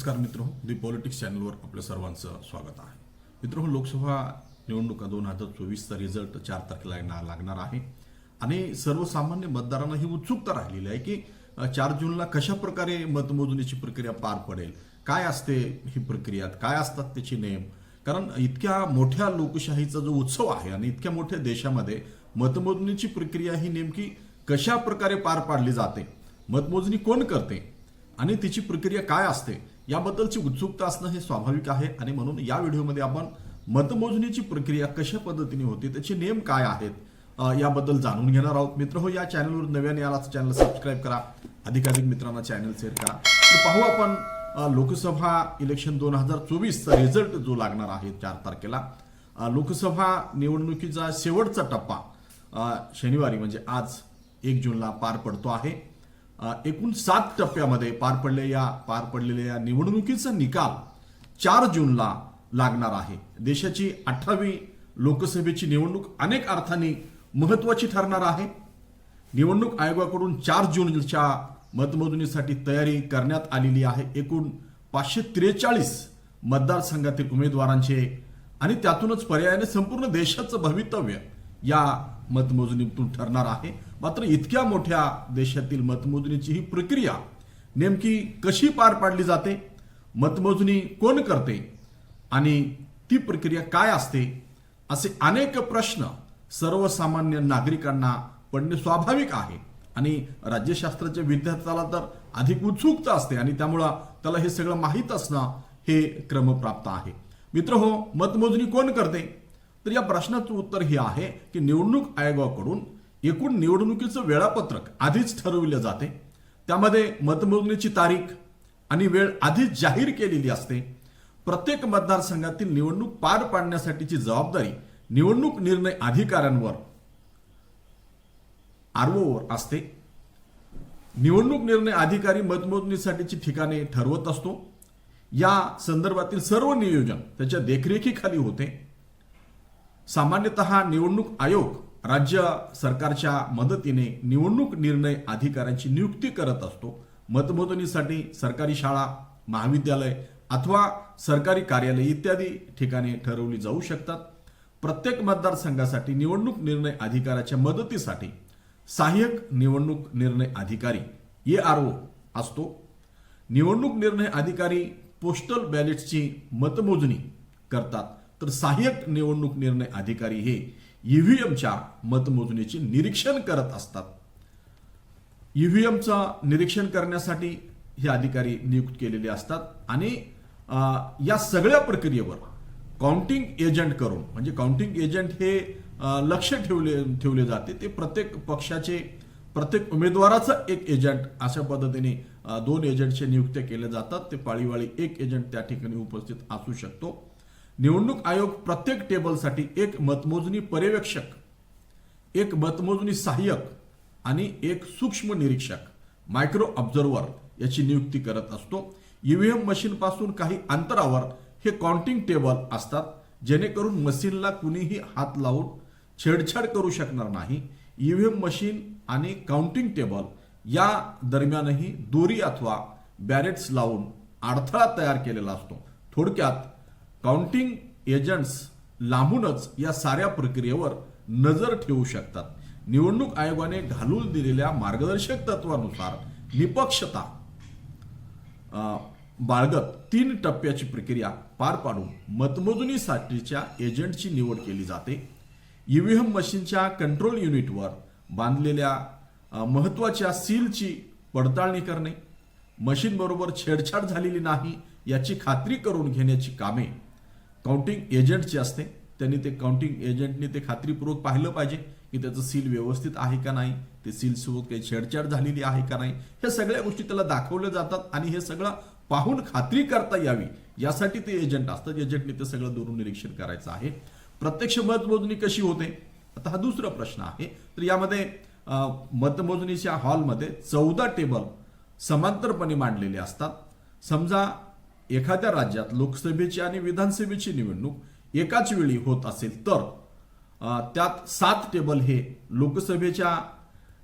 नमस्कार मित्र दी पॉलिटिक्स चॅनलवर आपल्या सर्वांचं स्वागत आहे. मित्र लोकसभा निवडणुका दोन हजार चोवीसचा रिझल्ट चार तारखेला येणार- लागणार आहे. आणि सर्वसामान्य मतदारांना ही उत्सुकता राहिलेली आहे की चार जूनला कशा प्रकारे मतमोजणीची प्रक्रिया पार पडेल? काय असते ही प्रक्रिया? काय असतात त्याचे नियम कारण इतक्या मोठ्या लोकशाहीचा जो उत्सव आहे आणि इतक्या मोठ्या देशामध्ये मतमोजणीची प्रक्रिया ही नेमकी कशा प्रकारे पार पाडली जाते? मतमोजणी कोण करते? आणि तिची प्रक्रिया काय असते? याबद्दलची उत्सुकता असणं हे स्वाभाविक आहे आणि म्हणून या व्हिडिओमध्ये आपण मतमोजणीची प्रक्रिया कशा पद्धतीने होते त्याचे नियम काय आहेत याबद्दल जाणून घेणार आहोत. मित्र हो या चॅनलवर नव्याने आला चॅनल सबस्क्राईब करा अधिकाधिक मित्रांना चॅनल शेअर करा. तर पाहू आपण लोकसभा इलेक्शन दोन हजार चोवीसचा रिझल्ट जो लागणार आहे चार तारखेला लोकसभा निवडणुकीचा शेवटचा टप्पा शनिवारी म्हणजे आज एक जूनला पार पडतो आहे. एकूण सात टप्प्यामध्ये पार पडले या पार पडलेल्या या निवडणुकीचा निकाल चार जूनला लागणार आहे. देशाची अठरावी लोकसभेची निवडणूक अनेक अर्थाने महत्वाची ठरणार आहे. निवडणूक आयोगाकडून चार जूनच्या मतमोजणीसाठी तयारी करण्यात आलेली आहे. एकूण पाचशे त्रेचाळीस मतदारसंघातील उमेदवारांचे आणि त्यातूनच पर्यायाने संपूर्ण देशाचं भवितव्य या मतमोजणीतून ठरणार आहे. मात्र इतक्या मोठ्या देशातील मतमोजणीची ही प्रक्रिया नेमकी कशी पार पाडली जाते? मतमोजणी कोण करते? आणि ती प्रक्रिया काय असते? असे अनेक प्रश्न सर्वसामान्य नागरिकांना पडणे स्वाभाविक आहे. आणि राज्यशास्त्राच्या विद्यार्थ्याला तर अधिक उत्सुकता असते आणि त्यामुळं त्याला हे सगळं माहीत असणं हे क्रमप्राप्त आहे. मित्र हो मतमोजणी कोण करते? तर या प्रश्नाचं उत्तर हे आहे की निवडणूक आयोगाकडून एकूण निवडणुकीचं वेळापत्रक आधीच ठरविलं जाते. त्यामध्ये मतमोजणीची तारीख आणि वेळ आधीच जाहीर केलेली असते. प्रत्येक मतदारसंघातील निवडणूक पार पाडण्यासाठीची जबाबदारी निवडणूक निर्णय अधिकाऱ्यांवर आरओवर असते. निवडणूक निर्णय अधिकारी मतमोजणीसाठीची ठिकाणे ठरवत असतो. या संदर्भातील सर्व नियोजन त्याच्या देखरेखीखाली होते. सामान्यतः निवडणूक आयोग राज्य सरकारच्या मदतीने निवडणूक निर्णय अधिकाऱ्यांची नियुक्ती करत असतो. मतमोजणीसाठी सरकारी शाळा महाविद्यालय अथवा सरकारी कार्यालय इत्यादी ठिकाणी ठरवली जाऊ शकतात. प्रत्येक मतदारसंघासाठी निवडणूक निर्णय अधिकाऱ्याच्या मदतीसाठी सहाय्यक निवडणूक निर्णय अधिकारी ए आर ओ असतो. निवडणूक निर्णय अधिकारी पोस्टल बॅलेटची मतमोजणी करतात. तर सहाय्यक निवडणूक निर्णय अधिकारी हे ईव्हीएमच्या मतमोजणीचे निरीक्षण करत असतात. ईव्हीएमचं निरीक्षण करण्यासाठी हे अधिकारी नियुक्त केलेले असतात आणि या सगळ्या प्रक्रियेवर काउंटिंग एजंट करून म्हणजे काउंटिंग एजंट हे लक्ष ठेवले ठेवले जाते. ते प्रत्येक पक्षाचे प्रत्येक उमेदवाराचं एक एजंट अशा पद्धतीने दोन एजंटचे नियुक्त्या केल्या जातात. ते पाळीवाळी एक एजंट त्या ठिकाणी उपस्थित असू शकतो. निवडणूक आयोग प्रत्येक टेबलसाठी एक मतमोजणी पर्यवेक्षक एक मतमोजणी सहाय्यक आणि एक सूक्ष्म निरीक्षक मायक्रो ऑब्झर्व्हर याची नियुक्ती करत असतो. ईव्हीएम मशीनपासून काही अंतरावर हे काउंटिंग टेबल असतात जेणेकरून मशीनला कुणीही हात लावून छेडछाड करू शकणार नाही. ईव्हीएम मशीन आणि काउंटिंग टेबल या दरम्यानही दोरी अथवा बॅरेट्स लावून अडथळा तयार केलेला असतो. थोडक्यात काउंटिंग एजंट्स लांबूनच या साऱ्या प्रक्रियेवर नजर ठेवू शकतात. निवडणूक आयोगाने घालून दिलेल्या मार्गदर्शक तत्वानुसार निपक्षता बाळगत तीन टप्प्याची प्रक्रिया पार पाडून मतमोजणीसाठीच्या एजंटची निवड केली जाते. ईव्हीएम मशीनच्या कंट्रोल युनिटवर बांधलेल्या महत्त्वाच्या महत्त्वाच्या सीलची पडताळणी करणे मशीनबरोबर छेडछाड झालेली नाही याची खात्री करून घेण्याची कामे काउंटिंग एजंटची असते त्यांनी ते काउंटिंग एजंटने ते खात्रीपूर्वक पाहिलं पाहिजे की त्याचं सील व्यवस्थित आहे का नाही ते सील सोबत काही छेडछाड झालेली आहे का नाही ह्या सगळ्या गोष्टी त्याला दाखवल्या जातात आणि हे सगळं पाहून खात्री करता यावी. यासाठी ते एजंट असतात एजंटने ते सगळं दुरून निरीक्षण करायचं आहे. प्रत्यक्ष मतमोजणी कशी होते? आता हा दुसरा प्रश्न आहे. तर यामध्ये मतमोजणीच्या हॉलमध्ये चौदा टेबल समांतरपणे मांडलेले असतात. समजा एखाद्या राज्यात लोकसभेची आणि विधानसभेची निवडणूक एकाच वेळी होत असेल तर त्यात सात टेबल हे लोकसभेच्या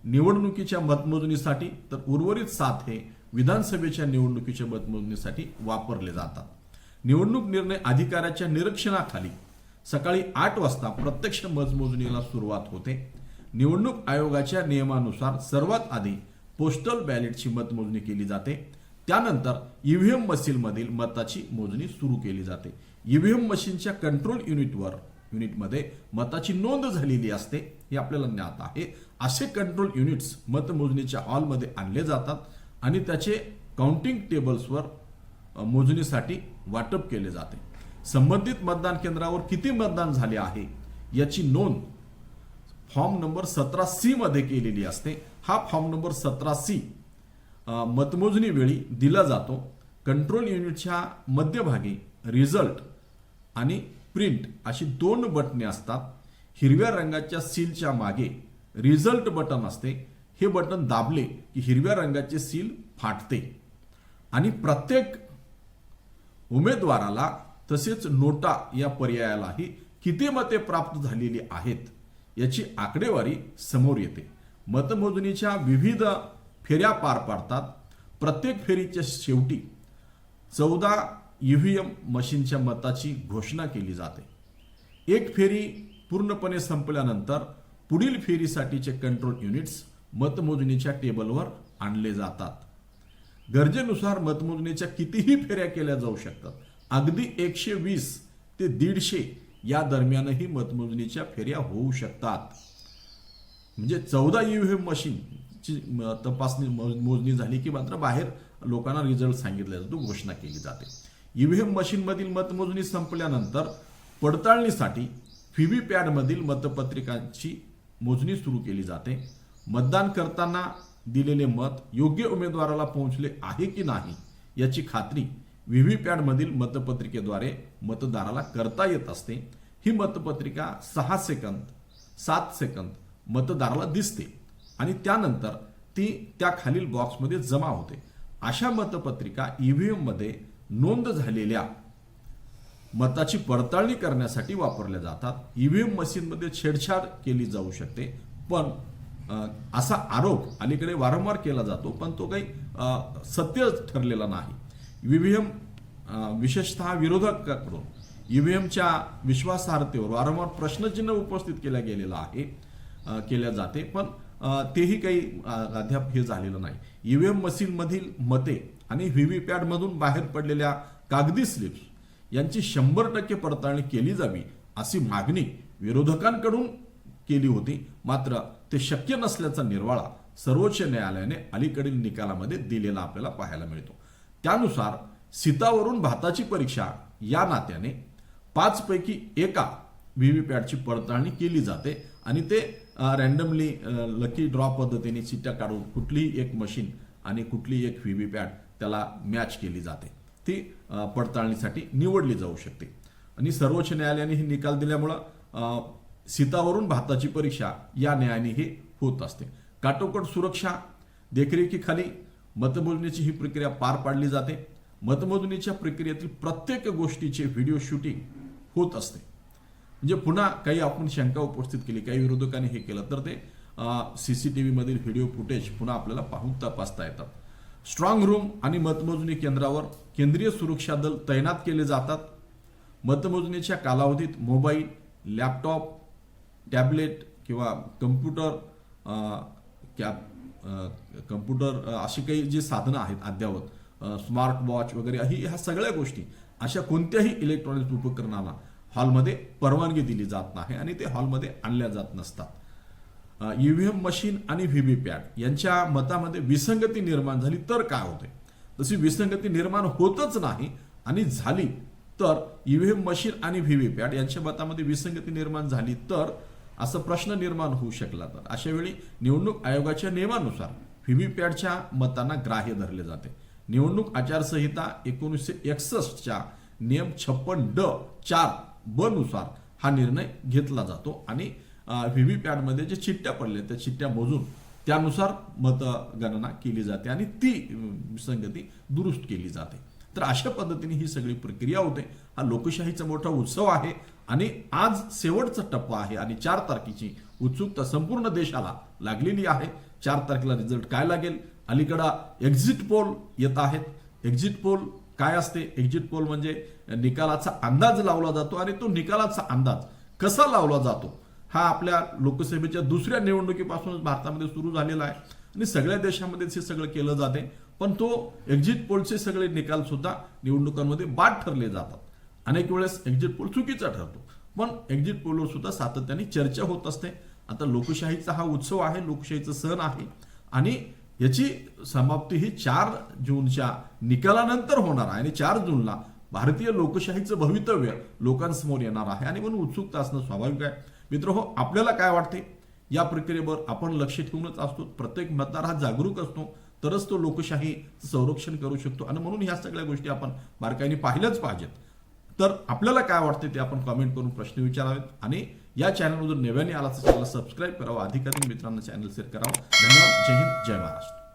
निवडणुकीच्या मतमोजणीसाठी तर उर्वरित सात हे विधानसभेच्या निवडणुकीच्या मतमोजणीसाठी वापरले जातात. निवडणूक निर्णय अधिकाऱ्याच्या निरीक्षणाखाली सकाळी आठ वाजता प्रत्यक्ष मतमोजणीला सुरुवात होते. निवडणूक आयोगाच्या नियमानुसार सर्वात आधी पोस्टल बॅलेटची मतमोजणी केली जाते. त्यानंतर ईव्हीएम मशीनमधील मताची मोजणी सुरू केली जाते. ईव्हीएम मशीनच्या कंट्रोल युनिटवर युनिटमध्ये मताची नोंद झालेली असते हे आपल्याला ज्ञात आहे. असे कंट्रोल युनिट्स मतमोजणीच्या हॉलमध्ये आणले जातात आणि त्याचे काउंटिंग टेबल्सवर मोजणीसाठी वाटप केले जाते. संबंधित मतदान केंद्रावर किती मतदान झाले आहे याची नोंद फॉर्म नंबर सतरा सी मध्ये केलेली असते. हा फॉर्म नंबर सतरा सी मतमोजणी वेळी दिला जातो. कंट्रोल युनिटच्या मध्यभागी रिझल्ट आणि प्रिंट अशी दोन बटणे असतात. हिरव्या रंगाच्या सीलच्या मागे रिझल्ट बटन असते. हे बटन दाबले की हिरव्या रंगाचे सील फाटते. आणि प्रत्येक उमेदवाराला तसेच नोटा या पर्यायालाही किती मते प्राप्त झालेली आहेत याची आकडेवारी समोर येते. मतमोजणीच्या विविध फेऱ्या पार पाडतात. प्रत्येक फेरीच्या शेवटी चौदा ईव्हीएम मशीनच्या मताची घोषणा केली जाते. एक फेरी पूर्णपणे संपल्यानंतर पुढील फेरीसाठीचे कंट्रोल युनिट्स मतमोजणीच्या टेबलवर आणले जातात. गरजेनुसार मतमोजणीच्या कितीही फेऱ्या केल्या जाऊ शकतात. अगदी एकशे वीस ते दीडशे या दरम्यानही मतमोजणीच्या फेऱ्या होऊ शकतात. म्हणजे चौदा ईव्हीएम मशीन ची तपासणी मोजणी झाली की मात्र बाहेर लोकांना रिझल्ट सांगितला जातो घोषणा केली जाते. ईव्हीएम मशीनमधील मतमोजणी संपल्यानंतर पडताळणीसाठी व्हीव्हीपॅडमधील मतपत्रिकांची मोजणी सुरू केली जाते. मतदान करताना दिलेले मत योग्य उमेदवाराला पोहोचले आहे की नाही याची खात्री व्हीव्हीपॅडमधील मतपत्रिकेद्वारे मतदाराला करता येत असते. ही मतपत्रिका सहा सेकंद सात सेकंद मतदाराला दिसते. आणि त्यानंतर ती त्या खालील बॉक्समध्ये जमा होते. अशा मतपत्रिका ई व्ही एममध्ये नोंद झालेल्या मताची पडताळणी करण्यासाठी वापरल्या जातात. ईव्हीएम मशीनमध्ये छेडछाड केली जाऊ शकते पण असा आरोप अलीकडे वारंवार केला जातो पण तो काही सत्य ठरलेला नाही. ईव्हीएम विशेषतः विरोधकाकडून ईव्हीएमच्या विश्वासार्हतेवर वारंवार प्रश्नचिन्ह उपस्थित केला गेलेला आहे. केल्या जाते. पण तेही काही अद्याप हे झालेलं नाही. ईव्हीएम मशीनमधील मते आणि व्हीव्हीपॅड पॅडमधून बाहेर पडलेल्या कागदी स्लिप्स यांची शंभर टक्के पडताळणी केली जावी अशी मागणी विरोधकांकडून केली होती. मात्र ते शक्य नसल्याचा निर्वाळा सर्वोच्च न्यायालयाने अलीकडील निकालामध्ये दिलेला आपल्याला पाहायला मिळतो. त्यानुसार सीतावरून भाताची परीक्षा या नात्याने पाचपैकी एका व्ही एका व्हीव्हीपॅटची पडताळणी केली जाते आणि ते रॅन्डमली लकी ड्रॉ पद्धतीने चिट्ट्या काढून कुठलीही एक मशीन आणि कुठली एक व्हीव्हीपॅट त्याला मॅच केली जाते. ती पडताळणीसाठी निवडली जाऊ शकते. आणि सर्वोच्च न्यायालयाने हे निकाल दिल्यामुळं सीतावरून भारताची परीक्षा या न्यायाने हे होत असते. काटोकट सुरक्षा देखरेखीखाली मतमोजणीची ही प्रक्रिया पार पाडली जाते. मतमोजणीच्या प्रक्रियेतील प्रत्येक गोष्टीचे व्हिडिओ शूटिंग होत असते. म्हणजे पुन्हा काही आपण शंका उपस्थित केली काही विरोधकांनी हे केलं तर ते सी सी टी व्हीमधील व्हिडिओ फुटेज पुन्हा आपल्याला पाहून तपासता येतात. स्ट्रॉंग रूम आणि मतमोजणी केंद्रावर केंद्रीय सुरक्षा दल तैनात केले जातात. मतमोजणीच्या कालावधीत मोबाईल लॅपटॉप टॅबलेट किंवा कम्प्युटर कॅब कॅप कम्प्युटर अशी काही जी साधनं आहेत अद्ययावत स्मार्ट वॉच वगैरे ही ह्या सगळ्या गोष्टी अशा कोणत्याही इलेक्ट्रॉनिक उपकरणाला हॉलमध्ये परवानगी दिली जात नाही आणि ते हॉलमध्ये आणल्या जात नसतात. ईव्हीएम मशीन आणि व्हीव्हीपॅट यांच्या मतामध्ये विसंगती निर्माण झाली तर काय होते? तशी विसंगती निर्माण होतच नाही आणि झाली तर ईव्हीएम मशीन आणि व्हीव्हीपॅट यांच्या मतामध्ये विसंगती निर्माण झाली तर असा प्रश्न निर्माण होऊ शकला तर. अशा वेळी निवडणूक आयोगाच्या नियमानुसार व्हीव्हीपॅटच्या मतांना ग्राह्य धरले जाते. निवडणूक आचारसंहिता एकोणीसशे एकसष्टच्या नियम छप्पन ड चार बनुसार हा निर्णय घेतला जातो. आणि व्ही व्ही पॅटमध्ये जे चिठ्ठ्या पडल्या त्या चिठ्ठ्या मोजून त्यानुसार मतगणना केली जाते आणि ती संगती विसंगती दुरुस्त केली जाते. तर अशा पद्धतीने ही सगळी प्रक्रिया होते. हा लोकशाहीचा मोठा उत्सव आहे आणि आज शेवटचा टप्पा आहे आणि चार तारखेची उत्सुकता संपूर्ण देशाला लागलेली आहे. चार तारखेला रिझल्ट काय लागेल? अलीकडं एक्झिट पोल येत आहेत. एक्झिट पोल काय असते? एक्झिट पोल म्हणजे निकालाचा अंदाज लावला जातो आणि तो निकालाचा अंदाज कसा लावला जातो? हा आपल्या लोकसभेच्या दुसऱ्या निवडणुकीपासूनच भारतामध्ये सुरू झालेला आहे आणि सगळ्या देशामध्ये हे सगळं केलं जाते. पण तो एक्झिट पोलचे सगळे निकाल सुद्धा निवडणुकांमध्ये बाद ठरले जातात. अनेक वेळेस एक्झिट पोल चुकीचा ठरतो. पण एक्झिट पोलवर सुद्धा सातत्याने चर्चा होत असते. आता लोकशाहीचा हा उत्सव आहे लोकशाहीचा सण आहे आणि याची समाप्ती ही चार जूनच्या निकालानंतर होणार आहे. आणि चार जूनला भारतीय लोकशाहीचं भवितव्य लोकांसमोर येणार आहे. आणि म्हणून उत्सुकता असणं स्वाभाविक आहे. मित्र हो आपल्याला काय वाटते? या प्रक्रियेवर आपण लक्ष ठेवूनच असतो. प्रत्येक मतदार हा जागरूक असतो. तरच तो लोकशाही संरक्षण करू शकतो. आणि म्हणून ह्या सगळ्या गोष्टी आपण बारकाईने पाहिल्याच पाहिजेत. तर आपल्याला काय वाटते ते आपण कमेंट करून प्रश्न विचारावेत. आणि या चॅनलमधून नव्याने आला तर चॅनलला सबस्क्राईब करावं. अधिकाधिक मित्रांना चॅनल शेअर करावं. धन्यवाद. जय हिंद. जय महाराष्ट्र.